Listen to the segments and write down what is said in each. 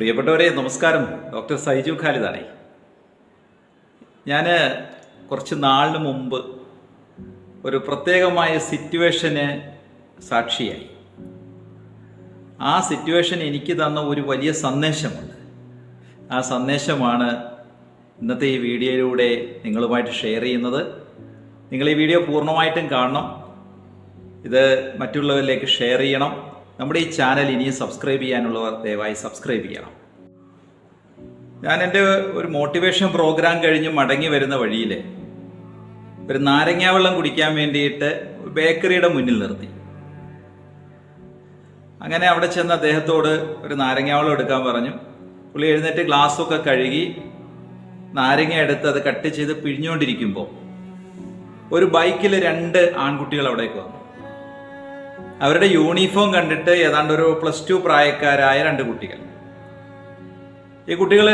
പ്രിയപ്പെട്ടവരെ നമസ്കാരം. ഡോക്ടർ സൈജു ഖാലിദാണേ. ഞാൻ കുറച്ച് നാളിന് മുമ്പ് ഒരു പ്രത്യേകമായ സിറ്റുവേഷന് സാക്ഷിയായി. ആ സിറ്റുവേഷൻ എനിക്ക് തന്ന ഒരു വലിയ സന്ദേശമുണ്ട്. ആ സന്ദേശമാണ് ഇന്നത്തെ ഈ വീഡിയോയിലൂടെ നിങ്ങളുമായിട്ട് ഷെയർ ചെയ്യുന്നത്. നിങ്ങൾ ഈ വീഡിയോ പൂർണമായിട്ടും കാണണം. ഇത് മറ്റുള്ളവരിലേക്ക് ഷെയർ ചെയ്യണം. നമ്മുടെ ഈ ചാനൽ ഇനിയും സബ്സ്ക്രൈബ് ചെയ്യാനുള്ളവർ ദയവായി സബ്സ്ക്രൈബ് ചെയ്യണം. ഞാൻ എന്റെ ഒരു മോട്ടിവേഷൻ പ്രോഗ്രാം കഴിഞ്ഞ് മടങ്ങി വരുന്ന വഴിയിൽ ഒരു നാരങ്ങാവെള്ളം കുടിക്കാൻ വേണ്ടിയിട്ട് ബേക്കറിയുടെ മുന്നിൽ നിർത്തി. അങ്ങനെ അവിടെ ചെന്ന് അദ്ദേഹത്തോട് ഒരു നാരങ്ങാ വെള്ളം എടുക്കാൻ പറഞ്ഞു. പുള്ളി എഴുന്നേറ്റ് ഗ്ലാസ്സൊക്കെ കഴുകി നാരങ്ങ എടുത്ത് അത് കട്ട് ചെയ്ത് പിഴിഞ്ഞുകൊണ്ടിരിക്കുമ്പോൾ ഒരു ബൈക്കിൽ രണ്ട് ആൺകുട്ടികൾ അവിടേക്ക് വന്നു. അവരുടെ യൂണിഫോം കണ്ടിട്ട് ഏതാണ്ട് ഒരു പ്ലസ് ടു പ്രായക്കാരായ രണ്ട് കുട്ടികൾ. ഈ കുട്ടികൾ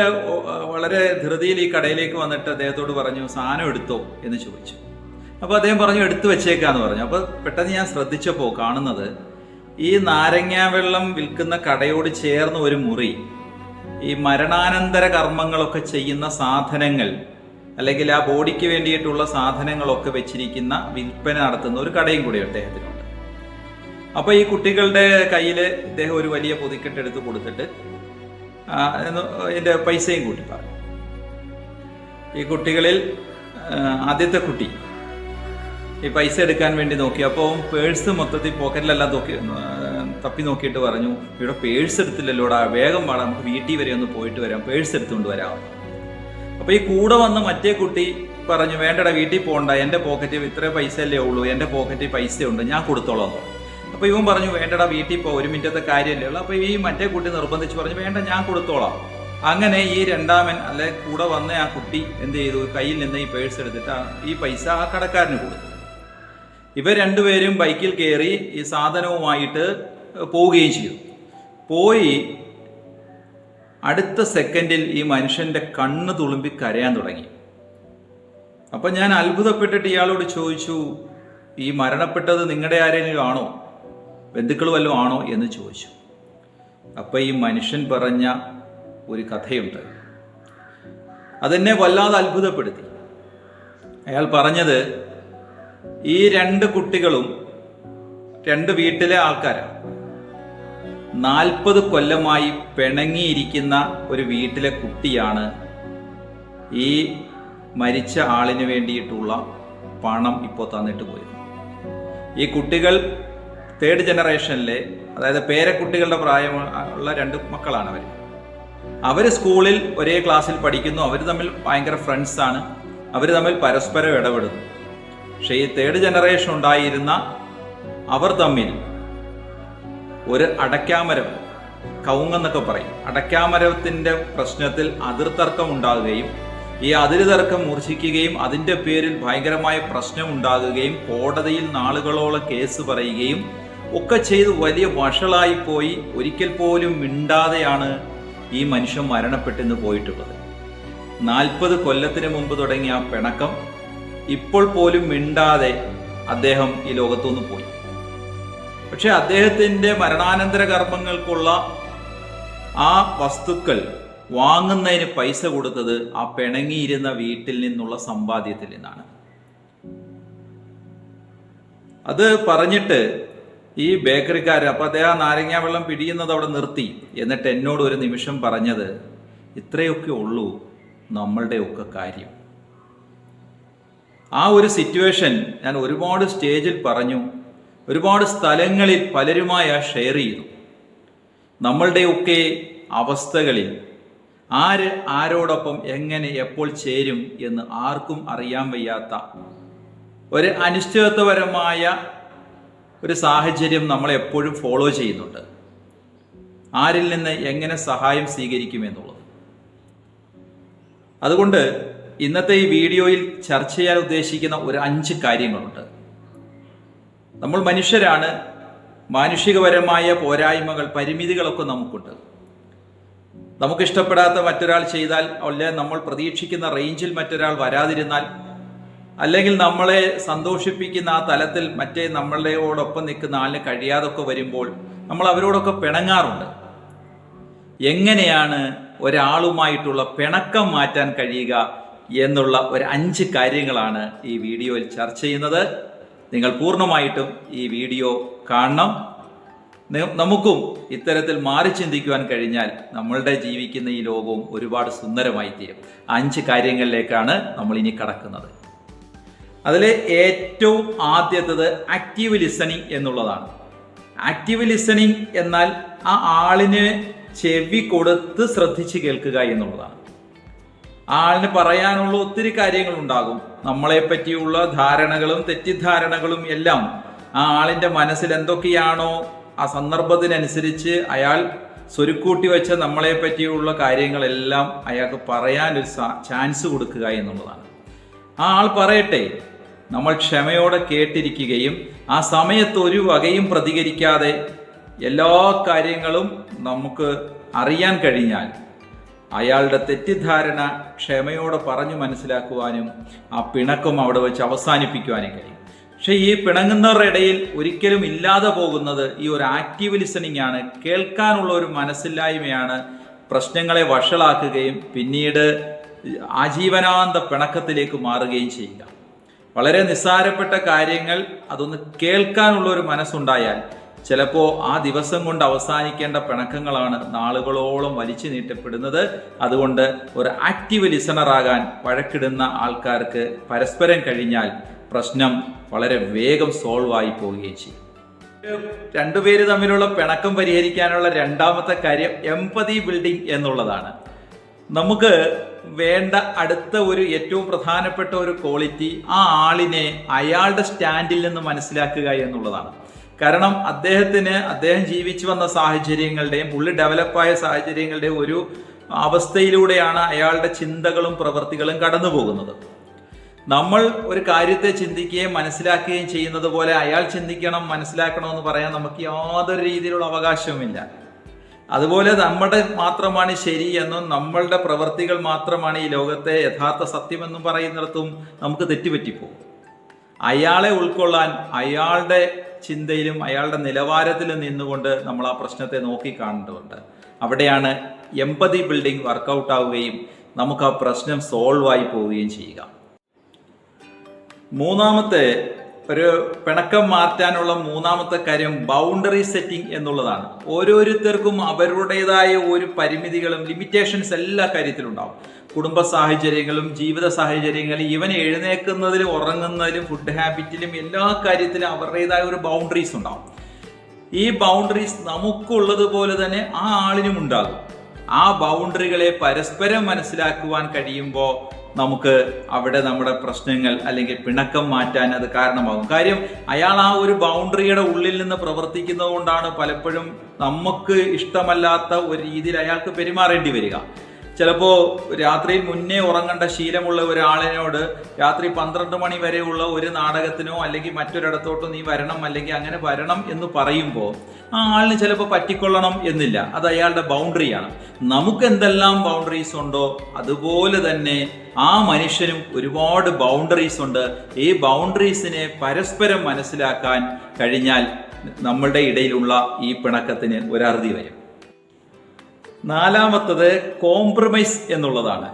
വളരെ ധൃതിയിൽ ഈ കടയിലേക്ക് വന്നിട്ട് അദ്ദേഹത്തോട് പറഞ്ഞു സാധനം എടുത്തോ? എന്ന് ചോദിച്ചു. അപ്പോൾ അദ്ദേഹം പറഞ്ഞു എടുത്തു വെച്ചേക്കാന്ന് പറഞ്ഞു. അപ്പോൾ പെട്ടെന്ന് ഞാൻ ശ്രദ്ധിച്ചപ്പോൾ കാണുന്നത് ഈ നാരങ്ങാ വെള്ളം വിൽക്കുന്ന കടയോട് ചേർന്ന് ഒരു മുറി ഈ മരണാനന്തര കർമ്മങ്ങളൊക്കെ ചെയ്യുന്ന സാധനങ്ങൾ അല്ലെങ്കിൽ ആ ബോഡിക്ക് വേണ്ടിയിട്ടുള്ള സാധനങ്ങളൊക്കെ വെച്ചിരിക്കുന്ന വിൽപ്പന നടത്തുന്ന ഒരു കടയും കൂടി അദ്ദേഹത്തിനുണ്ട്. അപ്പൊ ഈ കുട്ടികളുടെ കയ്യിൽ ഇദ്ദേഹം ഒരു വലിയ പൊതിക്കെട്ട് എടുത്ത് കൊടുത്തിട്ട് എന്റെ പൈസയും കൂട്ടി പറഞ്ഞു. ഈ കുട്ടികളിൽ ആദ്യത്തെ കുട്ടി ഈ പൈസ എടുക്കാൻ വേണ്ടി നോക്കി. അപ്പോൾ പേഴ്സ് മൊത്തത്തിൽ പോക്കറ്റിലെല്ലാം നോക്കി തപ്പി നോക്കിയിട്ട് പറഞ്ഞു ഇവിടെ പേഴ്സ് എടുത്തില്ലല്ലോടാ വേഗം പാടാം നമുക്ക് വീട്ടിൽ വരെ ഒന്ന് പോയിട്ട് വരാം പേഴ്സ് എടുത്തുകൊണ്ട് വരാം. അപ്പൊ ഈ കൂടെ വന്ന മറ്റേ കുട്ടി പറഞ്ഞു വേണ്ടടാ വീട്ടിൽ പോകണ്ട എന്റെ പോക്കറ്റിൽ ഇത്രേ പൈസ അല്ലേ ഉള്ളൂ എന്റെ പോക്കറ്റിൽ പൈസ ഉണ്ട് ഞാൻ കൊടുത്തോളാം. എന്ന് പറഞ്ഞു. അപ്പൊ ഇവൻ പറഞ്ഞു വേണ്ടടാ വീട്ടിൽ പോ ഒരു മിനിറ്റത്തെ കാര്യമല്ലേ ഉള്ളൂ. അപ്പൊ ഈ മറ്റേ കുട്ടി നിർബന്ധിച്ച് പറഞ്ഞു വേണ്ട ഞാൻ കൊടുത്തോളാം. അങ്ങനെ ഈ രണ്ടാമൻ അല്ലെ കൂടെ വന്ന ആ കുട്ടി എന്ത് ചെയ്തു? കയ്യിൽ നിന്ന് ഈ പേഴ്സ് എടുത്തിട്ട് ഈ പൈസ ആ കടക്കാരന് കൊടുത്തു. ഇവർ രണ്ടുപേരും ബൈക്കിൽ കയറി ഈ സാധനവുമായിട്ട് പോവുകയും ചെയ്തു. പോയി അടുത്ത സെക്കൻഡിൽ ഈ മനുഷ്യന്റെ കണ്ണ് തുളുമ്പി കരയാൻ തുടങ്ങി. അപ്പൊ ഞാൻ അത്ഭുതപ്പെട്ടിട്ട് ഇയാളോട് ചോദിച്ചു ഈ മരണപ്പെട്ടത് നിങ്ങളുടെ ആരെങ്കിലും ആണോ? ബന്ധുക്കൾ വല്ലതും ആണോ എന്ന് ചോദിച്ചു. അപ്പോൾ ഈ മനുഷ്യൻ പറഞ്ഞ ഒരു കഥയുണ്ട്. അതെന്നെ വല്ലാതെ അത്ഭുതപ്പെടുത്തി. അയാൾ പറഞ്ഞത് ഈ രണ്ട് കുട്ടികളും രണ്ട് വീട്ടിലെ ആൾക്കാരാണ്. നാൽപ്പത് കൊല്ലമായി പിണങ്ങിയിരിക്കുന്ന ഒരു വീട്ടിലെ കുട്ടിയാണ് ഈ മരിച്ച ആളിന് വേണ്ടിയിട്ടുള്ള പണം ഇപ്പോൾ തന്നിട്ട് പോയത്. ഈ കുട്ടികൾ തേർഡ് ജനറേഷനിലെ അതായത് പേരക്കുട്ടികളുടെ പ്രായമുള്ള രണ്ട് മക്കളാണ് അവർ അവർ സ്കൂളിൽ ഒരേ ക്ലാസ്സിൽ പഠിക്കുന്നു. അവർ തമ്മിൽ ഭയങ്കര ഫ്രണ്ട്സാണ് അവർ തമ്മിൽ പരസ്പരം ഇടപെടുന്നു. പക്ഷേ ഈ തേർഡ് ജനറേഷൻ ഉണ്ടായിരുന്ന അവർ തമ്മിൽ ഒരു അടയ്ക്കാമരം കൗങ്ങെന്നൊക്കെ പറയും. അടയ്ക്കാമരത്തിന്റെ പ്രശ്നത്തിൽ അതിർത്തർക്കം ഉണ്ടാകുകയും ഈ അതിരുതർക്കം മൂർച്ഛിക്കുകയും അതിന്റെ പേരിൽ ഭയങ്കരമായ പ്രശ്നം ഉണ്ടാകുകയും കോടതിയിൽ നാളുകളോളം കേസ് പറയുകയും ഒക്കെ ചെയ്ത് വലിയ വഷളായി പോയി ഒരിക്കൽ പോലും മിണ്ടാതെയാണ് ഈ മനുഷ്യൻ മരണപ്പെട്ടെന്ന് പോയിട്ടുള്ളത്. നാൽപ്പത് കൊല്ലത്തിന് മുമ്പ് തുടങ്ങിയ ആ പിണക്കം ഇപ്പോൾ പോലും മിണ്ടാതെ അദ്ദേഹം ഈ ലോകത്തുനിന്ന് പോയി. പക്ഷെ അദ്ദേഹത്തിന്റെ മരണാനന്തര കർമ്മങ്ങൾക്കുള്ള ആ വസ്തുക്കൾ വാങ്ങുന്നതിന് പൈസ കൊടുത്തത് ആ പിണങ്ങിയിരുന്ന വീട്ടിൽ നിന്നുള്ള സമ്പാദ്യത്തിൽ നിന്നാണ്. അത് പറഞ്ഞിട്ട് ഈ ബേക്കറിക്കാർ അപ്പൊ അദ്ദേഹം ആ നാരങ്ങാ വെള്ളം പിടിയുന്നത് അവിടെ നിർത്തി. എന്നിട്ട് എന്നോട് ഒരു നിമിഷം പറഞ്ഞത് ഇത്രയൊക്കെ ഉള്ളൂ നമ്മളുടെയൊക്കെ കാര്യം. ആ ഒരു സിറ്റുവേഷൻ ഞാൻ ഒരുപാട് സ്റ്റേജിൽ പറഞ്ഞു ഒരുപാട് സ്ഥലങ്ങളിൽ പലരുമായി ആ ഷെയർ ചെയ്തു. നമ്മളുടെയൊക്കെ അവസ്ഥകളിൽ ആര് ആരോടൊപ്പം എങ്ങനെ എപ്പോൾ ചേരും എന്ന് ആർക്കും അറിയാൻ വയ്യാത്ത ഒരു അനിശ്ചിതത്വപരമായ ഒരു സാഹചര്യം നമ്മളെ എപ്പോഴും ഫോളോ ചെയ്യുന്നുണ്ട്. ആരിൽ നിന്ന് എങ്ങനെ സഹായം സ്വീകരിക്കുമെന്നുള്ളത്. അതുകൊണ്ട് ഇന്നത്തെ ഈ വീഡിയോയിൽ ചർച്ച ചെയ്യാൻ ഉദ്ദേശിക്കുന്ന ഒരു അഞ്ച് കാര്യങ്ങളുണ്ട്. നമ്മൾ മനുഷ്യരാണ് മാനുഷികപരമായ പോരായ്മകൾ പരിമിതികളൊക്കെ നമുക്കുണ്ട്. നമുക്കിഷ്ടപ്പെടാത്ത മറ്റൊരാൾ ചെയ്താൽ അല്ലെ നമ്മൾ പ്രതീക്ഷിക്കുന്ന റേഞ്ചിൽ മറ്റൊരാൾ വരാതിരുന്നാൽ അല്ലെങ്കിൽ നമ്മളെ സന്തോഷിപ്പിക്കുന്ന ആ തലത്തിൽ മറ്റേ നമ്മളോടൊപ്പം നിൽക്കുന്ന ആളിന് കഴിയാതൊക്കെ വരുമ്പോൾ നമ്മൾ അവരോടൊക്കെ പിണങ്ങാറുണ്ട്. എങ്ങനെയാണ് ഒരാളുമായിട്ടുള്ള പിണക്കം മാറ്റാൻ കഴിയുക എന്നുള്ള ഒരു അഞ്ച് കാര്യങ്ങളാണ് ഈ വീഡിയോയിൽ ചർച്ച ചെയ്യുന്നത്. നിങ്ങൾ പൂർണമായിട്ടും ഈ വീഡിയോ കാണണം. നമുക്കും ഇത്തരത്തിൽ മാറി ചിന്തിക്കുവാൻ കഴിഞ്ഞാൽ നമ്മളുടെ ജീവിക്കുന്ന ഈ ലോകവും ഒരുപാട് സുന്ദരമായി തീരും അഞ്ച് കാര്യങ്ങളിലേക്കാണ് നമ്മൾ ഇനി കടക്കുന്നത്. അതിൽ ഏറ്റവും ആദ്യത്തത് ആക്റ്റീവ് ലിസണിങ് എന്നുള്ളതാണ്. ആക്റ്റീവ് ലിസണിങ് എന്നാൽ ആ ആളിന് ചെവി കൊടുത്ത് ശ്രദ്ധിച്ച് കേൾക്കുക എന്നുള്ളതാണ്. ആളിന് പറയാനുള്ള ഒത്തിരി കാര്യങ്ങൾ ഉണ്ടാകും നമ്മളെ പറ്റിയുള്ള ധാരണകളും തെറ്റിദ്ധാരണകളും എല്ലാം ആ ആളിന്റെ മനസ്സിൽ എന്തൊക്കെയാണോ ആ സന്ദർഭത്തിനനുസരിച്ച് അയാൾ സ്വരുക്കൂട്ടി വെച്ച നമ്മളെ പറ്റിയുള്ള കാര്യങ്ങളെല്ലാം അയാൾക്ക് പറയാനൊരു ചാൻസ് കൊടുക്കുക എന്നുള്ളതാണ്. ആ ആൾ പറയട്ടെ നമ്മൾ ക്ഷമയോടെ കേട്ടിരിക്കുകയും ആ സമയത്ത് ഒരു വകയും പ്രതികരിക്കാതെ എല്ലാ കാര്യങ്ങളും നമുക്ക് അറിയാൻ കഴിഞ്ഞാൽ അയാളുടെ തെറ്റിദ്ധാരണ ക്ഷമയോടെ പറഞ്ഞു മനസ്സിലാക്കുവാനും ആ പിണക്കം അവിടെ വെച്ച് അവസാനിപ്പിക്കുവാനും കഴിയും. പക്ഷെ ഈ പിണങ്ങുന്നവരുടെ ഇടയിൽ ഒരിക്കലും ഇല്ലാതെ പോകുന്നത് ഈ ഒരു ആക്റ്റീവ് ലിസണിങ് ആണ്. കേൾക്കാനുള്ള ഒരു മനസ്സില്ലായ്മയാണ് പ്രശ്നങ്ങളെ വഷളാക്കുകയും പിന്നീട് ആജീവനാന്ത പിണക്കത്തിലേക്ക് മാറുകയും ചെയ്യുക. വളരെ നിസ്സാരപ്പെട്ട കാര്യങ്ങൾ അതൊന്ന് കേൾക്കാനുള്ള ഒരു മനസ്സുണ്ടായാൽ ചിലപ്പോൾ ആ ദിവസം കൊണ്ട് അവസാനിക്കേണ്ട പിണക്കങ്ങളാണ് നാളുകളോളം വലിച്ചു നീട്ടപ്പെടുന്നത്. അതുകൊണ്ട് ഒരു ആക്റ്റീവ് ലിസണറാകാൻ വഴക്കിടുന്ന ആൾക്കാർക്ക് പരസ്പരം കഴിഞ്ഞാൽ പ്രശ്നം വളരെ വേഗം സോൾവ് ആയി പോവുകയും ചെയ്യും. രണ്ടുപേര് തമ്മിലുള്ള പിണക്കം പരിഹരിക്കാനുള്ള രണ്ടാമത്തെ കാര്യം എംപതി ബിൽഡിംഗ് എന്നുള്ളതാണ്. നമുക്ക് വേണ്ട അടുത്ത ഒരു ഏറ്റവും പ്രധാനപ്പെട്ട ഒരു ക്വാളിറ്റി ആ ആളിനെ അയാളുടെ സ്റ്റാൻഡിൽ നിന്ന് മനസ്സിലാക്കുക എന്നുള്ളതാണ്. കാരണം അദ്ദേഹത്തിന് അദ്ദേഹം ജീവിച്ചു വന്ന സാഹചര്യങ്ങളുടെയും പുള്ളി ഡെവലപ്പായ സാഹചര്യങ്ങളുടെയും ഒരു അവസ്ഥയിലൂടെയാണ് അയാളുടെ ചിന്തകളും പ്രവൃത്തികളും കടന്നു പോകുന്നത് നമ്മൾ ഒരു കാര്യത്തെ ചിന്തിക്കുകയും മനസ്സിലാക്കുകയും ചെയ്യുന്നത് പോലെ അയാൾ ചിന്തിക്കണം മനസ്സിലാക്കണം എന്ന് പറയാൻ നമുക്ക് യാതൊരു രീതിയിലുള്ള അവകാശവുമില്ല. അതുപോലെ നമ്മുടെ മാത്രമാണ് ശരി എന്നും നമ്മളുടെ പ്രവൃത്തികൾ മാത്രമാണ് ഈ ലോകത്തെ യഥാർത്ഥ സത്യമെന്നും പറയുന്നിടത്തും നമുക്ക് തെറ്റുപറ്റിപ്പോകും. അയാളെ ഉൾക്കൊള്ളാൻ അയാളുടെ ചിന്തയിലും അയാളുടെ നിലവാരത്തിലും നിന്നുകൊണ്ട് നമ്മൾ ആ പ്രശ്നത്തെ നോക്കി കാണേണ്ടതുണ്ട് അവിടെയാണ് എമ്പതി ബിൽഡിംഗ് വർക്കൗട്ട് ആവുകയും നമുക്ക് ആ പ്രശ്നം സോൾവ് ആയി പോവുകയും ചെയ്യുക. മൂന്നാമത്തെ ഒരു പിണക്കം മാറ്റാനുള്ള മൂന്നാമത്തെ കാര്യം ബൗണ്ടറി സെറ്റിംഗ് എന്നുള്ളതാണ്. ഓരോരുത്തർക്കും അവരുടേതായ ഒരു പരിമിതികളും ലിമിറ്റേഷൻസ് എല്ലാ കാര്യത്തിലും ഉണ്ടാവും കുടുംബ സാഹചര്യങ്ങളും ജീവിത സാഹചര്യങ്ങളും ഇവൻ എഴുന്നേൽക്കുന്നതിലും ഉറങ്ങുന്നതിലും ഫുഡ് ഹാബിറ്റിലും എല്ലാ കാര്യത്തിലും അവരുടേതായ ഒരു ബൗണ്ടറീസ് ഉണ്ടാവും. ഈ ബൗണ്ടറീസ് നമുക്കുള്ളതുപോലെ തന്നെ ആ ആളിനും ഉണ്ടാകും. ആ ബൗണ്ടറികളെ പരസ്പരം മനസ്സിലാക്കുവാൻ കഴിയുമ്പോൾ നമുക്ക് അവിടെ നമ്മുടെ പ്രശ്നങ്ങൾ അല്ലെങ്കിൽ പിണക്കം മാറ്റാൻ അത് കാരണമാകും. കാര്യം അയാൾ ആ ഒരു ബൗണ്ടറിയുടെ ഉള്ളിൽ നിന്ന് പ്രവർത്തിക്കുന്നത് കൊണ്ടാണ് പലപ്പോഴും നമുക്ക് ഇഷ്ടമല്ലാത്ത ഒരു രീതിയിൽ അയാൾക്ക് പെരുമാറേണ്ടി വരിക. ചിലപ്പോൾ രാത്രിയിൽ മുന്നേ ഉറങ്ങേണ്ട ശീലമുള്ള ഒരാളിനോട് രാത്രി പന്ത്രണ്ട് മണി വരെയുള്ള ഒരു നാടകത്തിനോ അല്ലെങ്കിൽ മറ്റൊരിടത്തോട്ടോ നീ വരണം അല്ലെങ്കിൽ അങ്ങനെ വരണം എന്ന് പറയുമ്പോൾ ആ ആളിന് ചിലപ്പോൾ പറ്റിക്കൊള്ളണം എന്നില്ല. അത് അയാളുടെ ബൗണ്ടറിയാണ് നമുക്ക് എന്തെല്ലാം ബൗണ്ടറീസ് ഉണ്ടോ അതുപോലെ തന്നെ ആ മനുഷ്യനും ഒരുപാട് ബൗണ്ടറീസ് ഉണ്ട്. ഈ ബൗണ്ടറീസിനെ പരസ്പരം മനസ്സിലാക്കാൻ കഴിഞ്ഞാൽ നമ്മളുടെ ഇടയിലുള്ള ഈ പിണക്കത്തിന് ഒരറുതി വരും. നാലാമത്തത് കോംപ്രമൈസ് എന്നുള്ളതാണ്.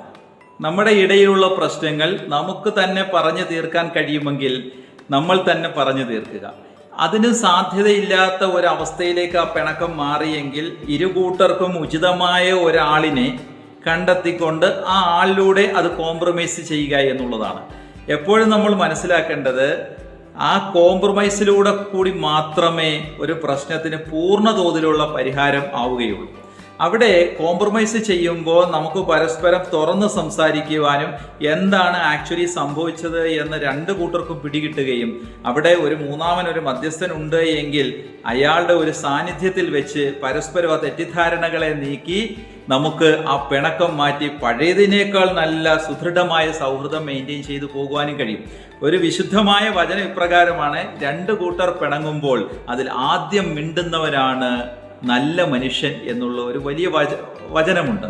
നമ്മുടെ ഇടയിലുള്ള പ്രശ്നങ്ങൾ നമുക്ക് തന്നെ പറഞ്ഞു തീർക്കാൻ കഴിയുമെങ്കിൽ നമ്മൾ തന്നെ പറഞ്ഞു തീർക്കുക. അതിന് സാധ്യതയില്ലാത്ത ഒരവസ്ഥയിലേക്ക് ആ പിണക്കം മാറിയെങ്കിൽ ഇരു കൂട്ടർക്കും ഉചിതമായ ഒരാളിനെ കണ്ടെത്തിക്കൊണ്ട് ആ ആളിലൂടെ അത് കോംപ്രമൈസ് ചെയ്യുക എന്നുള്ളതാണ്. എപ്പോഴും നമ്മൾ മനസ്സിലാക്കേണ്ടത് ആ കോംപ്രമൈസിലൂടെ കൂടി മാത്രമേ ഒരു പ്രശ്നത്തിന് പൂർണ തോതിലുള്ള പരിഹാരം ആവുകയുള്ളൂ. അവിടെ കോംപ്രമൈസ് ചെയ്യുമ്പോൾ നമുക്ക് പരസ്പരം തുറന്ന് സംസാരിക്കുവാനും എന്താണ് ആക്ച്വലി സംഭവിച്ചത് എന്ന് രണ്ട് കൂട്ടർക്കും പിടികിട്ടുകയും അവിടെ ഒരു മൂന്നാമൻ ഒരു മധ്യസ്ഥൻ ഉണ്ട് എങ്കിൽ അയാളുടെ ഒരു സാന്നിധ്യത്തിൽ വെച്ച് പരസ്പരം ആ തെറ്റിദ്ധാരണകളെ നീക്കി നമുക്ക് ആ പിണക്കം മാറ്റി പഴയതിനേക്കാൾ നല്ല സുദൃഢമായ സൗഹൃദം മെയിന്റെയിൻ ചെയ്തു പോകുവാനും കഴിയും. ഒരു വിശുദ്ധമായ വചന ഇപ്രകാരമാണ് രണ്ട് കൂട്ടർ പിണങ്ങുമ്പോൾ അതിൽ ആദ്യം മിണ്ടുന്നവരാണ് നല്ല മനുഷ്യൻ എന്നുള്ള ഒരു വലിയ വച വചനമുണ്ട്.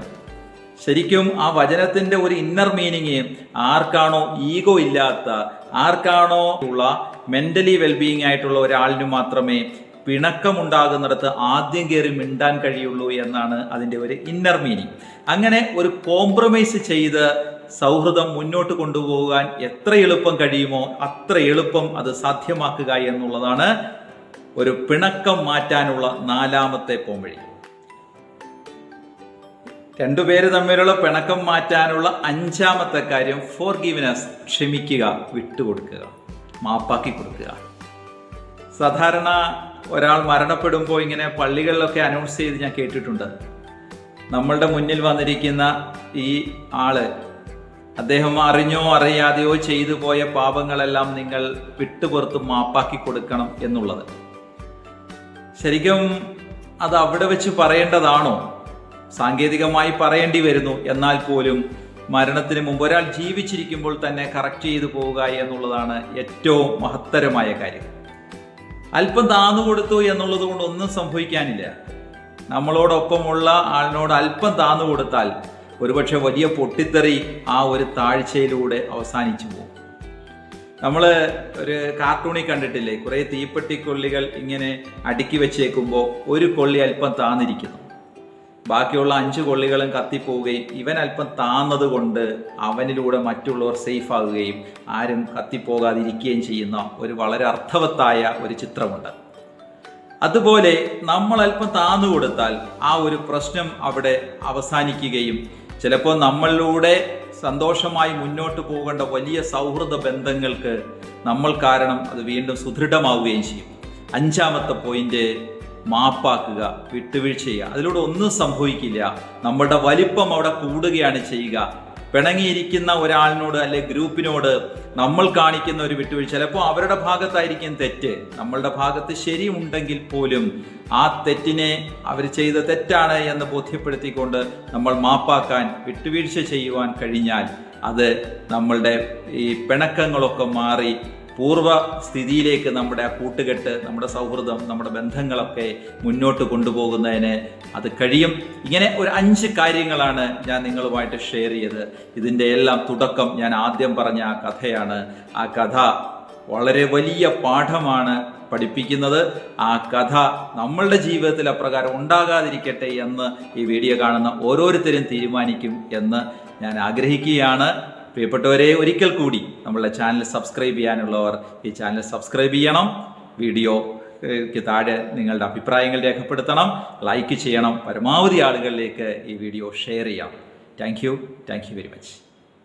ശരിക്കും ആ വചനത്തിന്റെ ഒരു ഇന്നർ മീനിങ് ആർക്കാണോ ഈഗോ ഇല്ലാത്ത ആർക്കാണോ ഉള്ള മെന്റലി വെൽബീയിങ് ആയിട്ടുള്ള ഒരാളിന് മാത്രമേ പിണക്കമുണ്ടാകുന്നിടത്ത് ആദ്യം കയറി മിണ്ടാൻ കഴിയുള്ളൂ എന്നാണ് അതിന്റെ ഒരു ഇന്നർ മീനിങ് അങ്ങനെ ഒരു കോംപ്രമൈസ് ചെയ്ത് സൗഹൃദം മുന്നോട്ട് കൊണ്ടുപോകാൻ എത്ര എളുപ്പം കഴിയുമോ അത്ര എളുപ്പം അത് സാധ്യമാക്കുക എന്നുള്ളതാണ് ഒരു പിണക്കം മാറ്റാനുള്ള നാലാമത്തെ പോംവഴി. രണ്ടുപേര് തമ്മിലുള്ള പിണക്കം മാറ്റാനുള്ള അഞ്ചാമത്തെ കാര്യം ഫോർ ഗീവിനസ് ക്ഷമിക്കുക വിട്ടുകൊടുക്കുക മാപ്പാക്കി കൊടുക്കുക. സാധാരണ ഒരാൾ മരണപ്പെടുമ്പോൾ ഇങ്ങനെ പള്ളികളിലൊക്കെ അനൗൺസ് ചെയ്ത് ഞാൻ കേട്ടിട്ടുണ്ട്. നമ്മളുടെ മുന്നിൽ വന്നിരിക്കുന്ന ഈ ആൾ അദ്ദേഹം അറിഞ്ഞോ അറിയാതെയോ ചെയ്തു പോയ പാപങ്ങളെല്ലാം നിങ്ങൾ വിട്ടുപുറത്ത് മാപ്പാക്കി കൊടുക്കണം എന്നുള്ളത്. ശരിക്കും അത് അവിടെ വെച്ച് പറയേണ്ടതാണോ? സാങ്കേതികമായി പറയേണ്ടി വരുന്നു. എന്നാൽ പോലും മരണത്തിന് മുമ്പ് ഒരാൾ ജീവിച്ചിരിക്കുമ്പോൾ തന്നെ കറക്റ്റ് ചെയ്തു പോവുക എന്നുള്ളതാണ് ഏറ്റവും മഹത്തരമായ കാര്യം. അല്പം താന്നു കൊടുത്തു എന്നുള്ളത് കൊണ്ട് ഒന്നും സംഭവിക്കാനില്ല. നമ്മളോടൊപ്പമുള്ള ആളിനോട് അല്പം താന്നു കൊടുത്താൽ ഒരുപക്ഷെ വലിയ പൊട്ടിത്തെറി ആ ഒരു താഴ്ചയിലൂടെ അവസാനിച്ചു പോകും. നമ്മൾ ഒരു കാർട്ടൂണിൽ കണ്ടിട്ടില്ലേ? കുറേ തീപ്പെട്ടിക്കൊള്ളികൾ ഇങ്ങനെ അടുക്കി വെച്ചേക്കുമ്പോൾ ഒരു കൊള്ളി അല്പം താന്നിരിക്കുന്നു. ബാക്കിയുള്ള അഞ്ച് കൊള്ളികളും കത്തിപ്പോവുകയും ഇവൻ അല്പം താന്നത് കൊണ്ട് അവനിലൂടെ മറ്റുള്ളവർ സേഫ് ആകുകയും ആരും കത്തിപ്പോകാതിരിക്കുകയും ചെയ്യുന്ന ഒരു വളരെ അർത്ഥവത്തായ ഒരു ചിത്രമുണ്ട്. അതുപോലെ നമ്മൾ അല്പം താന്നു കൊടുത്താൽ ആ ഒരു പ്രശ്നം അവിടെ അവസാനിക്കുകയും ചിലപ്പോൾ നമ്മളിലൂടെ സന്തോഷമായി മുന്നോട്ട് പോകേണ്ട വലിയ സൗഹൃദ ബന്ധങ്ങൾക്ക് നമ്മൾ കാരണം അത് വീണ്ടും സുദൃഢമാവുകയും ചെയ്യും. അഞ്ചാമത്തെ പോയിന്റ് മാപ്പാക്കുക വിട്ടുവീഴ്ച ചെയ്യുക. അതിലൂടെ ഒന്നും സംഭവിക്കില്ല. നമ്മുടെ വലിപ്പം അവിടെ കൂടുകയാണ് ചെയ്യുക. പിണങ്ങിയിരിക്കുന്ന ഒരാളിനോട് അല്ലെ ഗ്രൂപ്പിനോട് നമ്മൾ കാണിക്കുന്ന ഒരു വിട്ടുവീഴ്ച ചിലപ്പോൾ അവരുടെ ഭാഗത്തായിരിക്കും തെറ്റ്. നമ്മളുടെ ഭാഗത്ത് ശരി ഉണ്ടെങ്കിൽ പോലും ആ തെറ്റിനെ അവർ ചെയ്ത തെറ്റാണ് എന്ന് ബോധ്യപ്പെടുത്തിക്കൊണ്ട് നമ്മൾ മാപ്പാക്കാൻ വിട്ടുവീഴ്ച ചെയ്യുവാൻ കഴിഞ്ഞാൽ അത് നമ്മളുടെ ഈ പിണക്കങ്ങളൊക്കെ മാറി പൂർവ സ്ഥിതിയിലേക്ക് നമ്മുടെ ആ കൂട്ടുകെട്ട് നമ്മുടെ സൗഹൃദം നമ്മുടെ ബന്ധങ്ങളൊക്കെ മുന്നോട്ട് കൊണ്ടുപോകുന്നതിന് അത് കഴിയും. ഇങ്ങനെ ഒരു അഞ്ച് കാര്യങ്ങളാണ് ഞാൻ നിങ്ങളുമായിട്ട് ഷെയർ ചെയ്തത് ഇതിന്റെ എല്ലാം തുടക്കം ഞാൻ ആദ്യം പറഞ്ഞ ആ കഥയാണ്. ആ കഥ വളരെ വലിയ പാഠമാണ് പഠിപ്പിക്കുന്നത്. ആ കഥ നമ്മളുടെ ജീവിതത്തിൽ അപ്രകാരം ഉണ്ടാകാതിരിക്കട്ടെ എന്ന് ഈ വീഡിയോ കാണുന്ന ഓരോരുത്തരും തീരുമാനിക്കും എന്ന് ഞാൻ ആഗ്രഹിക്കുകയാണ്. പ്രിയപ്പെട്ടവരെ ഒരിക്കൽ കൂടി നമ്മളുടെ ചാനൽ സബ്സ്ക്രൈബ് ചെയ്യാനുള്ളവർ ഈ ചാനൽ സബ്സ്ക്രൈബ് ചെയ്യണം. വീഡിയോ ക്ക് താഴെ നിങ്ങളുടെ അഭിപ്രായങ്ങൾ രേഖപ്പെടുത്തണം. ലൈക്ക് ചെയ്യണം. പരമാവധി ആളുകളിലേക്ക് ഈ വീഡിയോ ഷെയർ ചെയ്യാം. Thank you. Thank you very much.